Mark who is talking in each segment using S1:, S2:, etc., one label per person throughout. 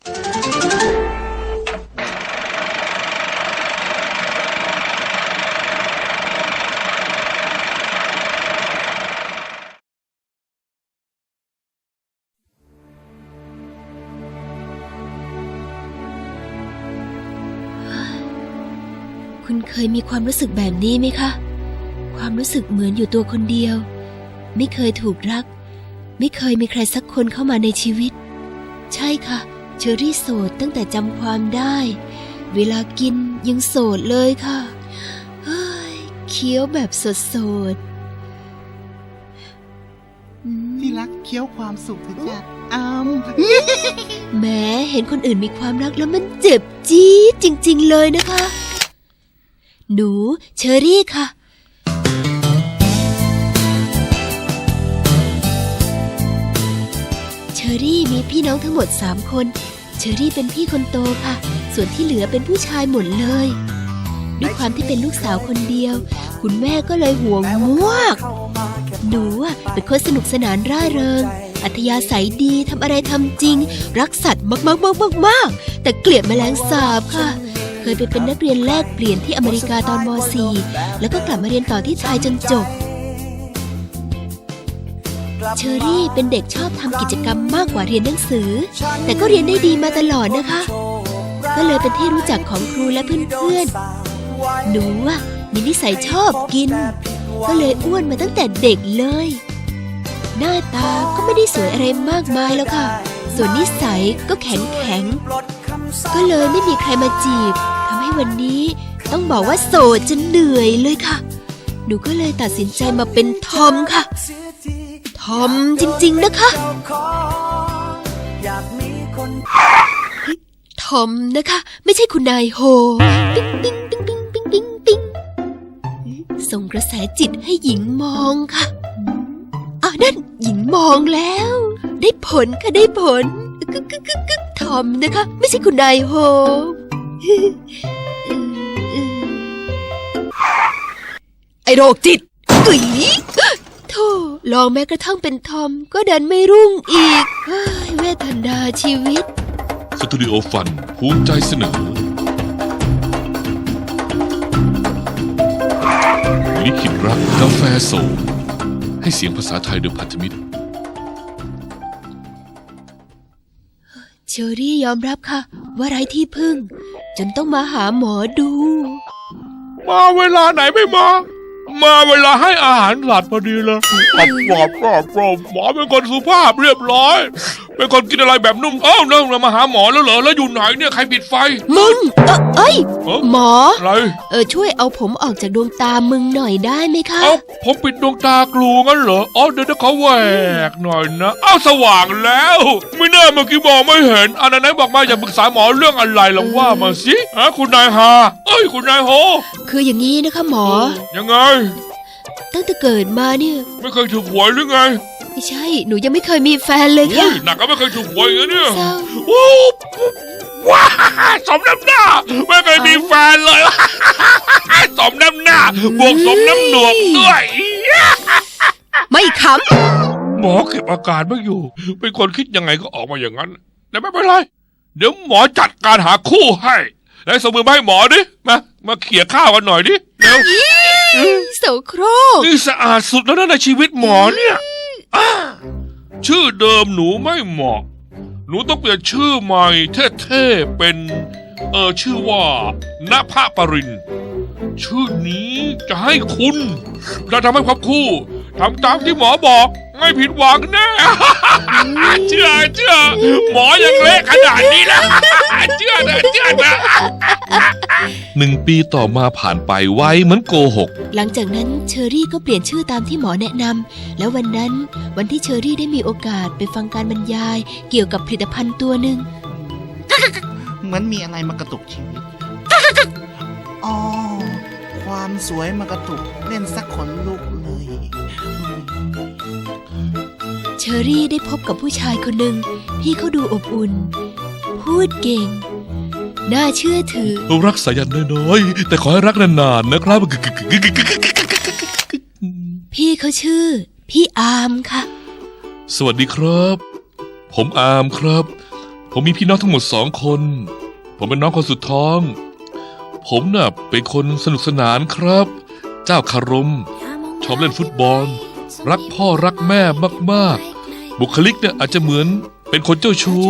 S1: คุณเคยมีความรู้สึกแบบนี้ไหมคะ ความรู้สึกเหมือนอยู่ตัวคนเดียว ไม่เคยถูกรัก ไม่เคยมีใครสักคนเข้ามาในชีวิต ใช่ค่ะ เชอรี่โสดตั้งแต่จำความได้ เวลากินยังโสดเลยค่ะ เฮ้ยเคี้ยวแบบสดๆอืม
S2: ที่รักเคี้ยวความสุขเถอะจ้ะอ้าม
S1: แหม้เห็นคนอื่นมีความรักแล้วมันเจ็บจี๊ดจริง ๆ เลยนะคะ หนูเชอรี่ค่ะ เชอรี่มีพี่น้องทั้งหมดสามคน เชอรี่เป็นพี่คนโตค่ะ ส่วนที่เหลือเป็นผู้ชายหมดเลย ด้วยความที่เป็นลูกสาวคนเดียว คุณแม่ก็เลยห่วงมากหนูเป็นคนสนุกสนานร่าเริง อัธยาศัยดีทำอะไรทำจริง รักสัตว์มากๆๆๆๆๆแต่เกลียดแมลงสาบค่ะเคยไปเป็นนักเรียนแลกเปลี่ยนที่อเมริกาตอนม .4 แล้วก็กลับมาเรียนต่อที่ไทยจนจบ เชอรี่เป็นเด็กชอบทำกิจกรรมมากกว่าเรียนหนังสือ แต่ก็เรียนได้ดีมาตลอดนะคะ ก็เลยเป็นที่รู้จักของครูและเพื่อนๆ หนูอะมีนิสัยชอบกิน ก็เลยอ้วนมาตั้งแต่เด็กเลย หน้าตาก็ไม่ได้สวยอะไรมากมายแล้วค่ะ ส่วนนิสัยก็แข็งแข็งๆก็เลยไม่มีใครมาจีบทำให้วันนี้ต้องบอกว่าโสดจนเหนื่อยเลยค่ะ หนูก็เลยตัดสินใจมาเป็นทอมค่ะทอ มจริง ๆ นะคะทอมนะคะ ไม่ใช่คุณนายโฮ ปิ๊งปิ๊งปิ๊งปิ๊งปิ๊งปิ๊งปิ๊งส่งกระแสจิตให้หญิงมองค่ะอ้าวนั่นหญิงมองแล้ว ได้ผลค่ะได้ผลกึกกึกกึกกึกทอมนะคะ ไม่ใช่คุณนายโฮอืมอืมไอโรคจิตกุ๋ย โธ่ลองแม้กระทั่งเป็นทอม ก็ดันไม่รุ่งอีกเฮ้ยเวทนาชีวิต
S3: สตูดิโอฟันภูมิใจเสนอ ลิขิตรักกาแฟโซลให้เสียงภาษาไทยโดยพันธมิตร
S1: เชอรี่ยอมรับค่ะ ว่าไร้ที่พึ่ง จนต้องมาหาหมอดู
S3: มาเวลาไหนไม่มา มาเวลาให้อาหารสัตว์พอดีเลยปอบปอบปอบปอบหมอเป็นคนสุภาพเรียบร้อย เป็นคนกินอะไรแบบนุ่มเอ้าเนิ่งเรามาหาหมอแล้วเหรอแล้วอยู่ไหนเนี่ยใครปิดไฟ
S1: มึงเออเอ้ย
S3: เอ้า
S1: หมอ
S3: อะไร
S1: เออช่วยเอาผมออกจากดวงตามึงหน่อยได้ไหมคะ
S3: เอ้าผมปิดดวงตากลูงั้นเหรออ๋อเดี๋ยวเขาแหวกหน่อยนะเอ้าสว่างแล้ว ไม่น่าเมื่อกี้มองไม่เห็นอันนั้นไหนบอกมาอยากปรึกษาหมอเรื่องอะไรลองว่ามาสิฮะคุณนายฮาเอ้ยคุณนายโฮ
S1: คืออย่างนี้นะคะหมอ
S3: ยังไง
S1: ตั้งแต่เกิดมาเนี่ย
S3: ไม่เคยถูกหวยหรือไง
S1: ไม่ใช่ หนูยังไม่เคยมีแฟนเลย
S3: อุ้
S1: ค่ะ
S3: ยหนักก็ไม่เคยถูกหวยอย่างนี้เนี่ย
S1: เศร้า
S3: โอ้ว้าสมน้ำหน้า ไม่เคยมีแฟนเลย สมน้ำหน้า บวกสมน้ำหนวกด้วย
S1: ไม่ข
S3: หมอเก็บอาการไม่อยู่ เป็นคนคิดยังไงก็ออกมาอย่างนั้น แต่ไม่เป็นไร เดี๋ยวหมอจัดการหาคู่ให้แล้วส่งมือมาให้หมอดิ มา มาเขี่ยข้าวกันหน่อยดิ เร็วำ
S1: โสโครก
S3: นี่สะอาดสุดแล้วนะในชีวิตหมอเนี่ย อ่าชื่อเดิมหนูไม่เหมาะ หนูต้องเปลี่ยนชื่อใหม่เท่ๆเป็น เออชื่อว่าณภปริน ชื่อนี้จะให้คุณจะทำให้ความคู่ ทำตามที่หมอบอก ไม่ผิดหวังแน่ เชื่อเชื่อหมอยังเละขนาดนี้นะเชื่อนะเชื่อนะหนึ่งปีต่อมาผ่านไปไวเหมือนโกหก
S1: หลังจากนั้นเชอรี่ก็เปลี่ยนชื่อตามที่หมอแนะนำแล้ววันนั้นวันที่เชอรี่ได้มีโอกาสไปฟังการบรรยาย เกี่ยวกับผลิตภัณฑ์ตัวหนึ่ง
S2: เหมือนมีอะไรมากระตุกชีวิตอ๋อ ความสวยมากระตุกเล่นสักขนลุกเลยอืม
S1: เชอรี่ได้พบกับผู้ชายคนหนึ่งที่เขาดูอบอุ่น พูดเก่ง น่าเชื่อถือ
S3: รักสายันน้อยๆแต่ขอให้รักนานๆนะครับ
S1: พี่เขาชื่อ พี่อาร์มค่ะ
S3: สวัสดีครับ ผมอาร์มครับ ผมมีพี่น้องทั้งหมดสองคน ผมเป็นน้องคนสุดท้อง ผมน่ะเป็นคนสนุกสนานครับ เจ้าคารม ชอบเล่นฟุตบอล รักพ่อรักแม่มากๆ บุคลิกเนี่ยอาจจะเหมือนเป็นคนเจ้าชู้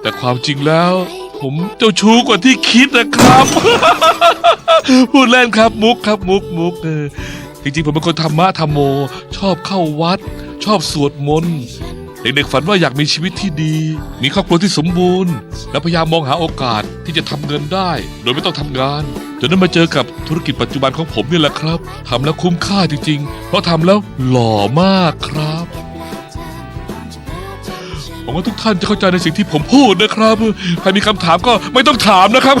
S3: แต่ความจริงแล้ว ผมเจ้าชู้กว่าที่คิดนะครับ พูดเล่นครับมุกครับมุกมุกเออจริงๆผมเป็นคนธรรมะธรรมโม ชอบเข้าวัด ชอบสวดมนต์ เด็กๆฝันว่าอยากมีชีวิตที่ดี มีครอบครัวที่สมบูรณ์ และพยายามมองหาโอกาสที่จะทำเงินได้ โดยไม่ต้องทำงาน จนได้มาเจอกับธุรกิจปัจจุบันของผมนี่แหละครับทำแล้วคุ้มค่าจริงๆ เพราะทำแล้วหล่อมากครับหวังว่าทุกท่านจะเข้าใจในสิ่งที่ผมพูดนะครับ ใครมีคำถามก็ไม่ต้องถามนะครับ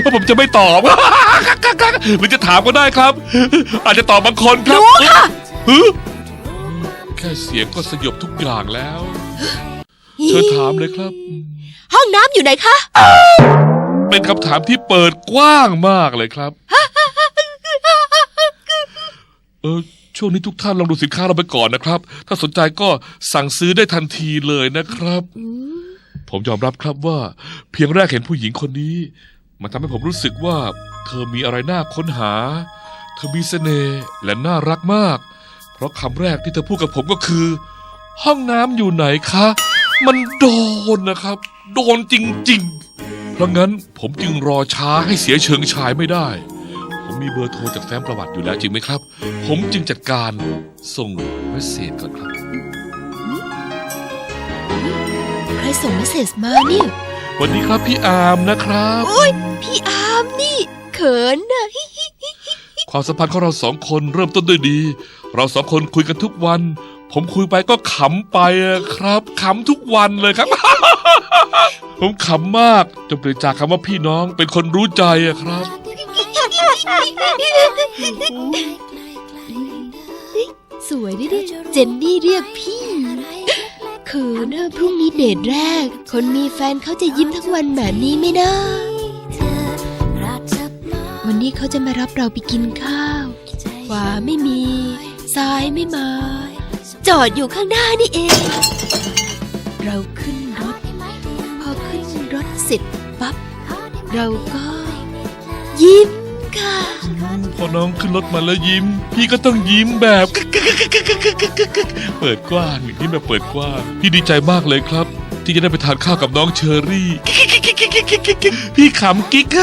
S3: เพราะผมจะไม่ตอบ หรือจะถามก็ได้ครับ อาจจะตอบบางคนครับ
S1: รู้ค่ะ
S3: ฮึ แค่เสียงก็สยบทุกอย่างแล้ว เชิญถามเลยครับ
S1: ห้องน้ำอยู่ไหนคะ
S3: เป็นคำถามที่เปิดกว้างมากเลยครับ เออช่วงนี้ทุกท่านลองดูสินค้าเราไปก่อนนะครับ ถ้าสนใจก็สั่งซื้อได้ทันทีเลยนะครับ ผมยอมรับครับว่า เพียงแรกเห็นผู้หญิงคนนี้ มันทำให้ผมรู้สึกว่า เธอมีอะไรน่าค้นหา เธอมีเสน่ห์และน่ารักมากเพ ราะคำแรกที่เธอพูดกับผมก็คือ ห้องน้ำอยู่ไหนคะ มันโดนนะครับ โดนจริงๆ เพราะงั้นผมจึงรอช้าให้เสียเชิงชายไม่ได้ ผมมีเบอร์โทรจากแฟ้มประวัติอยู่แล้วจริงไหมครับ ผมจึงจัดการส่งเมสเซจก่อนครับ
S1: ใครส่งเมสเซจมาเนี่ย
S3: วันนี้ครับพี่อาร์มนะครับ
S1: โอ้ยพี่อาร์มนี่ เขินนะ
S3: ความสัมพันธ์ของเราสองคนเริ่มต้นด้วยดี เราสองคนคุยกันทุกวัน ผมคุยไปก็ขำไปอะครับขำทุกวันเลยครับ ผมขำมากจนเปลี่ยนจากคำว่าพี่น้องเป็นคนรู้ใจอะครับ
S1: สวยดิดิเจนนี่เรียกพี่เขินนะพรุ่งนี้เดทแรก คนมีแฟนเขาจะยิ้มทั้งวันแบบนี้ไหมนะวันนี้เขาจะมารับเราไปกินข้าว ขวาไม่มี ซ้ายไม่มา จอดอยู่ข้างหน้านี่เอง เราขึ้นรถ พอขึ้นรถเสร็จปั๊บ เราก็ ยิ้มค่ะ
S3: พอน้องขึ้นรถมาแล้วยิ้ม พี่ก็ต้องยิ้มแบบเปิดกว้างยิ้มแบบเปิดกว้างพี่ดีใจมากเลยครับ ที่จะได้ไปทานข้าวกับน้องเชอรี่พี่ขำกิ๊ก
S1: เ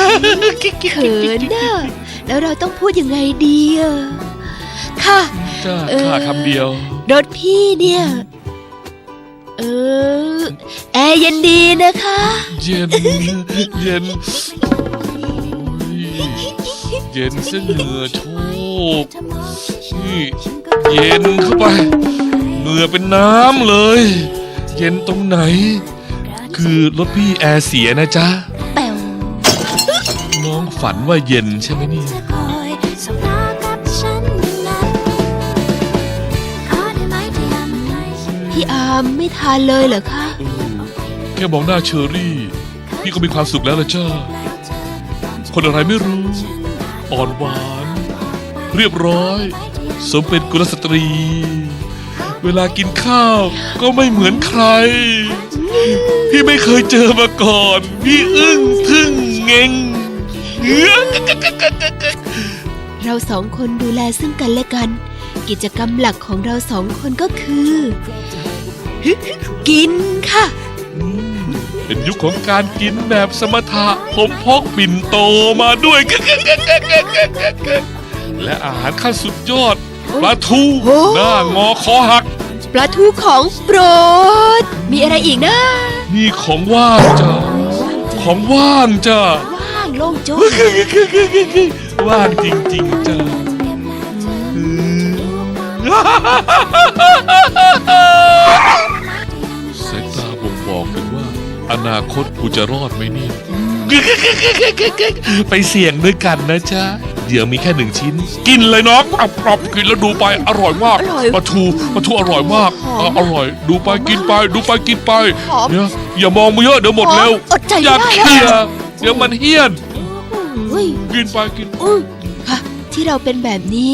S1: ขินน่ะแล้วเราต้องพูดยังไงดีอะค่ะ
S3: จ้า
S1: เออ
S3: ข้าคำเดียว
S1: รถพี่เนี่ย เออ แอร์เย็นดีนะคะ
S3: เย็น เย็นเย็นเส้นเหงื่อโชกนี่เย็นเข้าไป เหงื่อเป็นน้ำเลย เย็นตรงไหน คือรถพี่แอร์เสียนะจ๊ะ
S1: แป๋ว
S3: น้องฝันว่าเย็นใช่ไหมเนี่ย
S1: พี่อาร์มไม่ทานเลยเหรอคะ
S3: เออแค่มองหน้าเชอรี่ พี่ก็มีความสุขแล้วละจ้า คนอะไรไม่รู้ อ่อนหวาน เรียบร้อย สมเป็นกุลสตรี เวลากินข้าวก็ไม่เหมือนใคร พี่ไม่เคยเจอมาก่อน พี่อึ้งทึ่งเงงเงื้อก
S1: เราสองคนดูแลซึ่งกันและกัน กิจกรรมหลักของเราสองคนก็คือ กินค่ะ
S3: เป็นยุคของการกินแบบสมถะผมพกปิ่นโตมาด้วย และอาหารขั้นสุดยอดปลาทู
S1: โอ้
S3: หน้างอคอหัก
S1: ปลาทูของโปรด มีอะไรอีกนะ
S3: นี่ของว่างจ้ะของว่างจ้ะ
S1: ว่างโล่งโจ้ง
S3: ว่างจริงๆจ้ะ สายตาบ่งบอกถึงว่า อนาคตกูจะรอดไหมเนี่ย ไปเสี่ยงด้วยกันนะจ๊ะ เดี๋ยวมีแค่หนึ่งชิ้น กินเลยน้องอับปรับกินแล้วดูไปอร่อยมาก
S1: อร่อย
S3: ปลาทูปลาทูอร่อยมาก
S1: หอม
S3: เอออร่อย ดูไปกินไป ดูไปกินไป
S1: หอม
S3: เนี่ยอย่ามองมาเยอะเดี๋ยวหมดเร็ว
S1: อดใจ
S3: อย่า
S1: ไม่ได้
S3: เคลีย
S1: แล้ว
S3: ร์เดี๋ยวมันเฮี้ยน
S1: อุ้ย
S3: กินไปกิน
S1: อุ้ยค่ะที่เราเป็นแบบนี้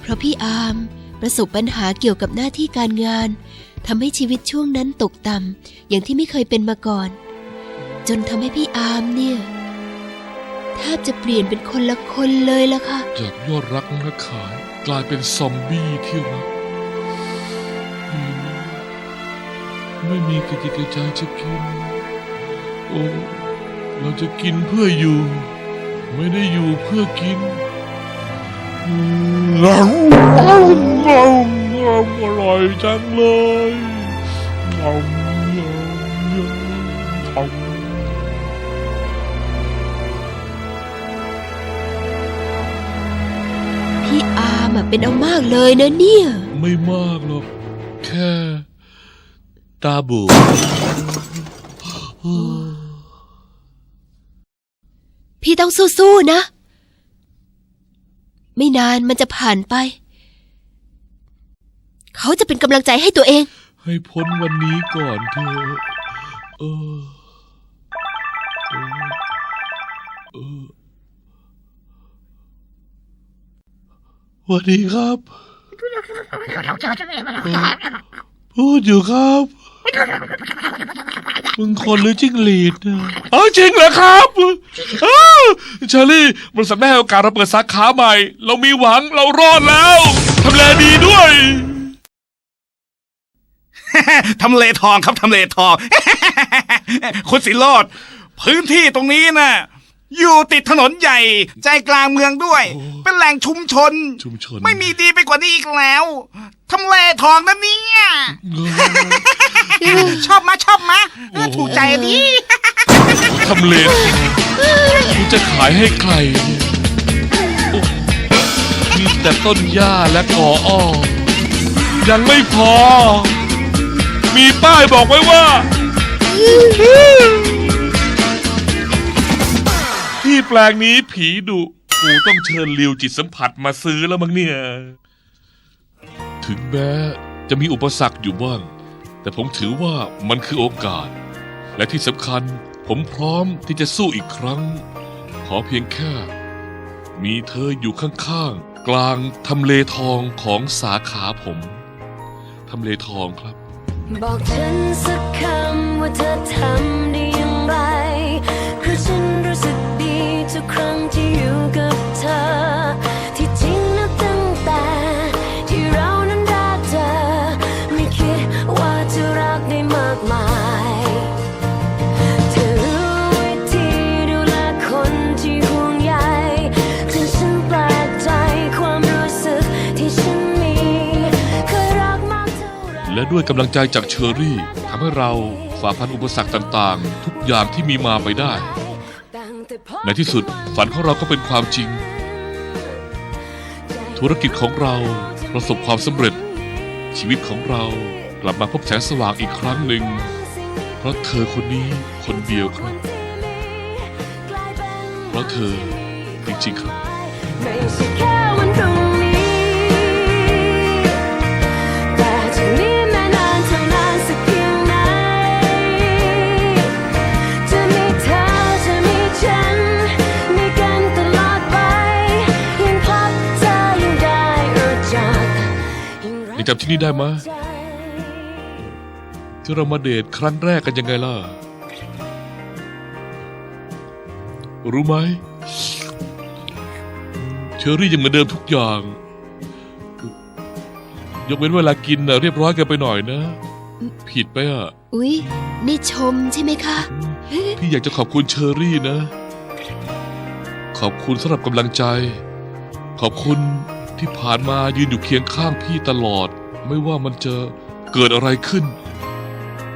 S1: เพราะพี่อาร์ม ประสบปัญหาเกี่ยวกับหน้าที่การงานทำให้ชีวิตช่วงนั้นตกต่ำอย่างที่ไม่เคยเป็นมาก่อน จนทำให้พี่อาร์มเนี่ยแทบจะเปลี่ยนเป็นคนละคนเลยล่ะค่ะ
S3: จากยอดรักนักขาย กลายเป็นซอมบี้ที่รัก ไม่มีกระจิกกระใจจะกิน โอ้ เราจะกินเพื่ออยู่ ไม่ได้อยู่เพื่อกิน อืมงำงำงำงำอร่อยจังเลยงำงำงำง
S1: พี่อาร์มอะเป็นเอามากเลยนะเนี่ยำ
S3: ไม่มากหรอก แค่ ตาบู
S1: พี่ต้องสู้ๆนะ ไม่นานมันจะผ่านไป เขาจะเป็นกำลังใจให้ตัวเอง
S3: ให้พ้นวันนี้ก่อนเถอะเออเออเออสวัสดีครับเออพูดอยู่ครับ มึงคนหรือจิ้งหรีดเนี่ยเออจริงเหรอครับอ้าวเชอรี่บริษัทแม่ให้โอกาสเราเปิดสาขาใหม่ เรามีหวังเรารอดแล้วทำแลดีด้วย
S2: ทำเลทองครับทำเลทอง คุณสิโรดพื้นที่ตรงนี้น่ะ อยู่ติดถนนใหญ่ ใจกลางเมืองด้วย
S3: โอ้
S2: เป็นแหล่งชุมชน
S3: ชุมชน
S2: ไม่มีดีไปกว่านี้อีกแล้วทำเลทองนะเนี่ย
S3: เออ
S2: ชอบมาชอบมาเออ
S3: โอ้
S2: ถูกใจดิ
S3: ทำเลคุณจะขายให้ใครเนี่ยโอ้มีแต่ต้นหญ้าและกออ้อยังไม่พอ มีป้ายบอกไว้ว่า แปลงนี้ผีดุกูต้องเชิญลิวจิตสัมผัสมาซื้อแล้วมั้งเนี่ย ถึงแม้จะมีอุปสรรคอยู่บ้าง แต่ผมถือว่ามันคือโอกาส และที่สำคัญผมพร้อมที่จะสู้อีกครั้ง ขอเพียงแค่ มีเธออยู่ข้างๆ กลางทำเลทองของสาขาผม ทำเลทองครับ
S4: บอกฉันสักคำ ด้วยกำ
S3: ลังใจจากเชอรี่ทำให้เราฝ่าฟันอุปสรรคต่างๆ ทุกอย่างที่มีมาไปได้ ในที่สุดฝันของเราก็เป็นความจริง ธุรกิจของเราประสบความสำเร็จ ชีวิตของเรากลับมาพบแสงสว่างอีกครั้งหนึ่ง เพราะเธอคนนี้คนเดียวครับ เพราะเธอจริงๆครับ
S4: จำ
S3: ที่นี่ได้ไหม
S4: ใจ
S3: ที่เรามาเดทครั้งแรกกันยังไงล่ะ รู้ไหม เชอรี่ยังเหมือนเดิมทุกอย่าง ยกเว้นเวลากินนะเรียบร้อยเกันไปหน่อยนะ ผิดไปอะ
S1: อุ๊ย นี่ชมใช่ไหมคะ
S3: พี่อยากจะขอบคุณเชอรี่นะ ขอบคุณสำหรับกำลังใจ ขอบคุณที่ผ่านมายืนอยู่เคียงข้างพี่ตลอด ไม่ว่ามันจะเกิดอะไรขึ้น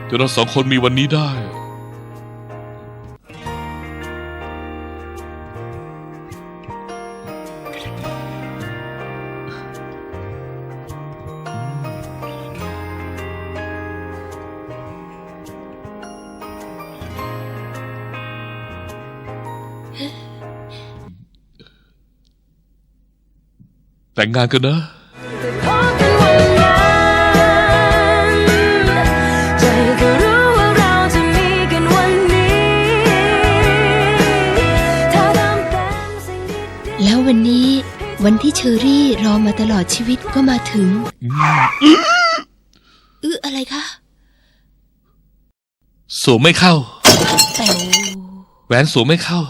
S3: จนเราสองคนมีวันนี้ได้ แต่งงานกันนะ
S4: วันที่เช
S1: อรี่รอมาตลอดชีวิตก็มาถึง อื้ออะไรคะ
S3: สวมไม่เข้า
S1: แต่
S3: แหวนสวมไม่เข้า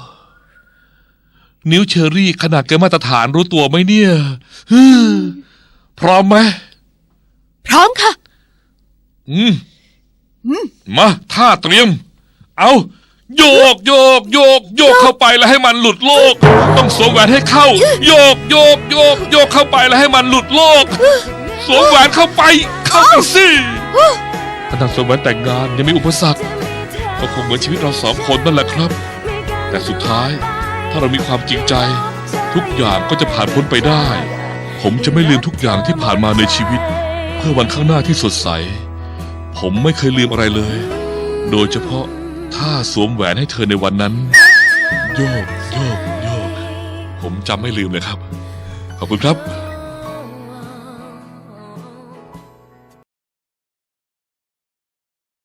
S3: นิ้วเชอรี่ขนาดเกินมาตรฐานรู้ตัวไหมเนี่ยฮึมพร้อมไหม
S1: พร้อมค่ะ
S3: อืมมาท่าเตรียม เอา โยกโยกโยกโยกเข้าไปแล้วให้มันหลุดโลก ต้องสวมแหวนให้เข้า โยกโยกโยกโยกเข้าไปแล้วให้มันหลุดโลกสวมแหวนเข้าไปเข้าไปสิขนาดสวมแหวนแต่งงานยังมีอุปสรรคก็คงเหมือนชีวิตเราสองคนนั่นแหละครับ แต่สุดท้ายถ้าเรามีความจริงใจ ทุกอย่างก็จะผ่านพ้นไปได้ ผมจะไม่ลืมทุกอย่างที่ผ่านมาในชีวิต เพื่อวันข้างหน้าที่สดใส ผมไม่เคยลืมอะไรเลย โดยเฉพาะ ถ้าสวมแหวนให้เธอในวันนั้น โยกโยกโยก ผมจำไม่ลืมเลยครับ ขอบคุณครับ